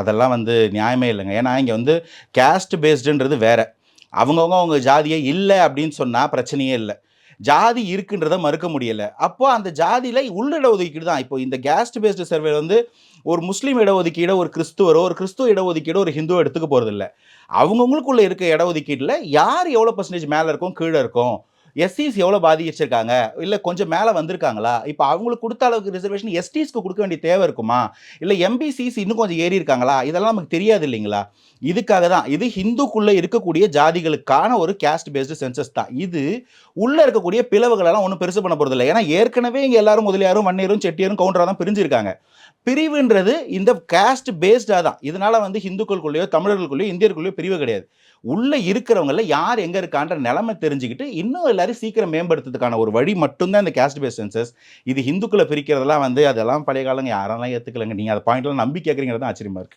அதெல்லாம் வந்து நியாயமே இல்லைங்க. ஏன்னா இங்கே வந்து கேஸ்ட் பேஸ்டுன்றது வேறு. அவங்கவுங்க அவங்க ஜாதியே இல்லை அப்படின்னு சொன்னால் பிரச்சனையே இல்லை. ஜாதி இருக்குன்றதை மறுக்க முடியலை. அப்போ அந்த ஜாதியில் உள்ள இடஒதுக்கீடு தான். இப்போ இந்த கேஸ்ட் பேஸ்டு சர்வே வந்து ஒரு முஸ்லீம் இடஒதுக்கீடை ஒரு கிறிஸ்துவரோ ஒரு கிறிஸ்துவ இடஒதுக்கீடோ ஒரு ஹிந்துவோ எடுத்துக்க போகிறதில்ல அவங்கவுங்களுக்குள்ளே இருக்க இடஒதுக்கீட்டில் யார் எவ்வளோ பர்சன்டேஜ் மேலே இருக்கும் கீழே இருக்கும் எஸ்சிஸ் எவ்வளோ பாதிச்சிருக்காங்க இல்லை கொஞ்சம் மேலே வந்திருக்காங்களா? இப்போ அவங்களுக்கு கொடுத்த அளவுக்கு ரிசர்வேஷன் எஸ்டிஸ்க்கு கொடுக்க வேண்டிய தேவை இருக்குமா? இல்லை எம்பிசிஸ் இன்னும் கொஞ்சம் ஏறி இருக்காங்களா? இதெல்லாம் நமக்கு தெரியாது இல்லைங்களா? இதுக்காக தான். இது ஹிந்துக்குள்ளே இருக்கக்கூடிய ஜாதிகளுக்கான ஒரு கேஸ்ட் பேஸ்டு சென்சஸ் தான். இது உள்ளே இருக்கக்கூடிய பிளவுகளெல்லாம் ஒன்றும் பெருசு பண்ண போகிறதில்ல ஏன்னா ஏற்கனவே இங்கே எல்லாரும் முதலியாரும் வன்னியரும் செட்டியரும் கவுண்டராக தான் பிரிஞ்சிருக்காங்க. பிரிவுன்றது இந்த கேஸ்ட் பேஸ்டாக தான். இதனால் வந்து ஹிந்துக்களுக்குள்ளேயோ தமிழர்களுக்குள்ளேயோ இந்தியர்களுக்குள்ளேயோ பிரிவு கிடையாது. உள்ளே இருக்கிறவங்கள யார் எங்கே இருக்கான்ற நிலைமை தெரிஞ்சுக்கிட்டு இன்னும் எல்லாரும் சீக்கிரம் மேம்படுத்துறதுக்கான ஒரு வழி மட்டும்தான் இந்த கேஸ்ட் பேஸ் சென்சஸ் இது ஹிந்துக்களை பிரிக்கிறதெல்லாம் வந்து அதெல்லாம் பழைய காலங்க யாரெல்லாம் ஏற்றுக்கலங்க நீங்கள் அதை பாயிண்ட்லாம் நம்பி கேட்குறீங்கிறது தான் ஆச்சரியமா இருக்குது